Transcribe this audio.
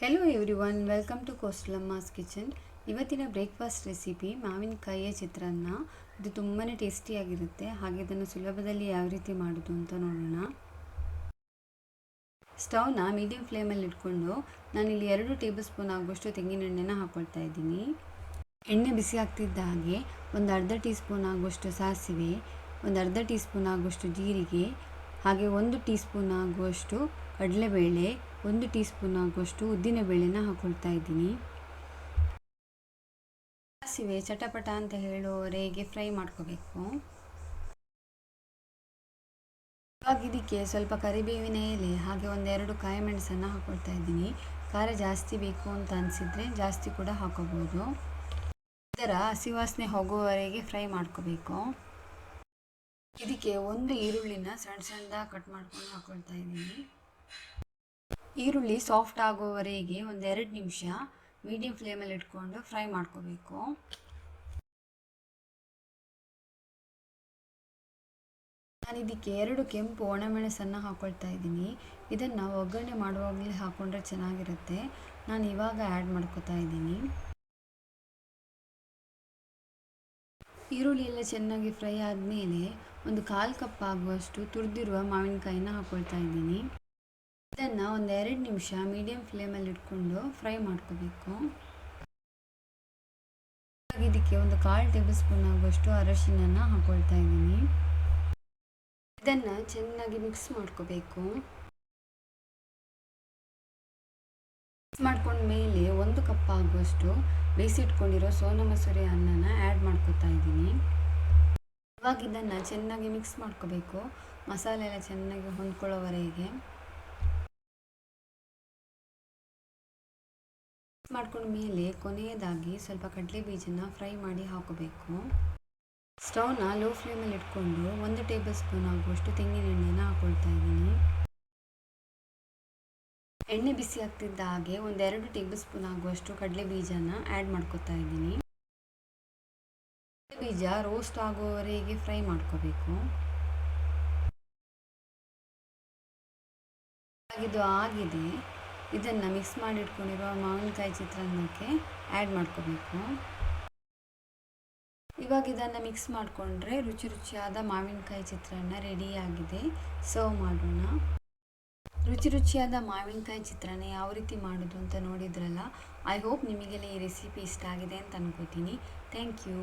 Hello everyone welcome to coastal amma's kitchen ಇವತ್ತಿನ breakfast recipe ಮಾವಿನಕಾಯಿಯ ಚಿತ್ರಾನ್ನ. ಇದು ತುಂಬಾ ಟೇಸ್ಟಿಯಾಗಿರುತ್ತೆ ಹಾಗೆ ಇದನ್ನು ಸುಲಭದಲ್ಲಿ ಯಾವ ರೀತಿ ಮಾಡೋದು ಅಂತ ನೋಡೋಣ. ಸ್ಟವ್ನ ಮೀಡಿಯಂ ಫ್ಲೇಮಲ್ಲಿ ಇಟ್ಕೊಂಡು ನಾನಿಲ್ಲಿ ಎರಡು ಟೇಬಲ್ ಸ್ಪೂನ್ ಆಗುವಷ್ಟು ತೆಂಗಿನೆಣ್ಣೆನ ಹಾಕ್ಕೊಳ್ತಾ ಇದ್ದೀನಿ. ಎಣ್ಣೆ ಬಿಸಿ ಆಗ್ತಿದ್ದ ಹಾಗೆ ಒಂದು ಅರ್ಧ ಟೀ ಸ್ಪೂನ್ ಆಗುವಷ್ಟು ಸಾಸಿವೆ, ಒಂದು ಅರ್ಧ ಟೀ ಸ್ಪೂನ್ ಆಗುವಷ್ಟು ಜೀರಿಗೆ, ಹಾಗೆ ಒಂದು ಟೀ ಸ್ಪೂನ್ ಆಗುವಷ್ಟು ಕಡಲೆಬೇಳೆ ಒಂದು ಟೀ ಸ್ಪೂನ್ ಆಗುವಷ್ಟು ಉದ್ದಿನಬೇಳೆನ ಹಾಕ್ಕೊಳ್ತಾ ಇದ್ದೀನಿ. ಸಾಸಿವೆ ಚಟಪಟ ಅಂತ ಹೇಳುವವರೆಗೆ ಫ್ರೈ ಮಾಡ್ಕೋಬೇಕು. ಇವಾಗ ಇದಕ್ಕೆ ಸ್ವಲ್ಪ ಕರಿಬೇವಿನ ಎಲೆ, ಹಾಗೆ ಒಂದೆರಡು ಕಾಯಿ ಮೆಣಸನ್ನು ಹಾಕ್ಕೊಳ್ತಾ ಇದ್ದೀನಿ. ಖಾರ ಜಾಸ್ತಿ ಬೇಕು ಅಂತ ಅನಿಸಿದರೆ ಜಾಸ್ತಿ ಕೂಡ ಹಾಕೋಬೋದು. ಇದರ ಹಸಿ ವಾಸನೆ ಹೋಗುವವರೆಗೆ ಫ್ರೈ ಮಾಡ್ಕೋಬೇಕು. ಇದಕ್ಕೆ ಒಂದು ಈರುಳ್ಳಿನ ಸಣ್ಣ ಸಣ್ಣದಾಗಿ ಕಟ್ ಮಾಡ್ಕೊಂಡು ಹಾಕ್ಕೊಳ್ತಾ ಇದ್ದೀನಿ. ಈರುಳ್ಳಿ ಸಾಫ್ಟ್ ಆಗುವವರೆಗೆ ಒಂದೆರಡು ನಿಮಿಷ ಮೀಡಿಯಂ ಫ್ಲೇಮಲ್ಲಿ ಇಟ್ಕೊಂಡು ಫ್ರೈ ಮಾಡ್ಕೋಬೇಕು. ನಾನು ಇದಕ್ಕೆ ಎರಡು ಕೆಂಪು ಒಣಮೆಣಸನ್ನು ಹಾಕ್ಕೊಳ್ತಾ ಇದ್ದೀನಿ. ಇದನ್ನು ಒಗ್ಗರಣೆ ಮಾಡುವಾಗಲೇ ಹಾಕ್ಕೊಂಡ್ರೆ ಚೆನ್ನಾಗಿರುತ್ತೆ. ನಾನು ಇವಾಗ ಆ್ಯಡ್ ಮಾಡ್ಕೋತಾ ಇದ್ದೀನಿ. ಈರುಳ್ಳಿ ಎಲ್ಲ ಚೆನ್ನಾಗಿ ಫ್ರೈ ಆದಮೇಲೆ ಒಂದು ಕಾಲು ಕಪ್ ಆಗುವಷ್ಟು ತುರಿದಿರುವ ಮಾವಿನಕಾಯಿನ ಹಾಕ್ಕೊಳ್ತಾ ಇದ್ದೀನಿ. ಇದನ್ನು ಎರಡು ನಿಮಿಷ ಮೀಡಿಯಂ ಫ್ಲೇಮಲ್ಲಿ ಇಟ್ಕೊಂಡು ಫ್ರೈ ಮಾಡ್ಕೋಬೇಕು. ಇದಕ್ಕೆ ಒಂದು ಕಾಲು ಟೇಬಲ್ ಸ್ಪೂನ್ ಆಗುವಷ್ಟು ಅರಶಿನ ಹಾಕೊಳ್ತಾ ಇದ್ದೀನಿ. ಇದನ್ನು ಚೆನ್ನಾಗಿ ಮಿಕ್ಸ್ ಮಾಡ್ಕೋಬೇಕು. ಮಿಕ್ಸ್ ಮಾಡ್ಕೊಂಡ ಮೇಲೆ ಒಂದು ಕಪ್ ಆಗುವಷ್ಟು ಬೇಯಿಸಿಟ್ಕೊಂಡಿರೋ ಸೋನಾ ಮಸೂರಿ ಅನ್ನನ ಆ್ಯಡ್ ಮಾಡ್ಕೋತಾ ಇದ್ದೀನಿ. ಇವಾಗ ಇದನ್ನು ಚೆನ್ನಾಗಿ ಮಿಕ್ಸ್ ಮಾಡ್ಕೋಬೇಕು. ಮಸಾಲೆ ಎಲ್ಲ ಚೆನ್ನಾಗಿ ಹೊಂದ್ಕೊಳ್ಳೋವರೆಗೆ ಮಾಡ್ಕೊಂಡ ಮೇಲೆ ಕೊನೆಯದಾಗಿ ಸ್ವಲ್ಪ ಕಡಲೆ ಬೀಜನ ಫ್ರೈ ಮಾಡಿ ಹಾಕಬೇಕು. ಸ್ಟವ್ನ ಲೋ ಫ್ಲೇಮಲ್ಲಿ ಇಟ್ಕೊಂಡು ಒಂದು ಟೇಬಲ್ ಸ್ಪೂನ್ ಆಗುವಷ್ಟು ತೆಂಗಿನ ಎಣ್ಣೆನ ಹಾಕಳ್ತಾ ಇದ್ದೀನಿ. ಎಣ್ಣೆ ಬಿಸಿ ಆಗ್ತಿದ್ದ ಹಾಗೆ ಒಂದೆರಡು ಟೇಬಲ್ ಸ್ಪೂನ್ ಆಗುವಷ್ಟು ಕಡಲೆ ಬೀಜನ ಆ್ಯಡ್ ಮಾಡ್ಕೊತಾ ಇದ್ದೀನಿ. ಬೀಜ ರೋಸ್ಟ್ ಆಗುವವರೆಗೆ ಫ್ರೈ ಮಾಡ್ಕೋಬೇಕು. ಇದು ಆಗಿದೆ. ಇದನ್ನು ಮಿಕ್ಸ್ ಮಾಡಿ ಇಟ್ಕೊಂಡಿರೋ ಮಾವಿನಕಾಯಿ ಚಿತ್ರಾನ್ನಕ್ಕೆ ಆ್ಯಡ್ ಮಾಡ್ಕೋಬೇಕು. ಇವಾಗ ಇದನ್ನು ಮಿಕ್ಸ್ ಮಾಡಿಕೊಂಡ್ರೆ ರುಚಿ ರುಚಿಯಾದ ಮಾವಿನಕಾಯಿ ಚಿತ್ರಾನ್ನ ರೆಡಿಯಾಗಿದೆ ಸರ್ವ್ ಮಾಡೋಣ. ರುಚಿ ರುಚಿಯಾದ ಮಾವಿನಕಾಯಿ ಚಿತ್ರಾನ್ನ ಯಾವ ರೀತಿ ಮಾಡೋದು ಅಂತ ನೋಡಿದ್ರಲ್ಲ ಐ ಹೋಪ್ ನಿಮಗೆಲ್ಲ ಈ ರೆಸಿಪಿ ಇಷ್ಟ ಆಗಿದೆ ಅಂತ ಅನ್ಕೋತೀನಿ. Thank you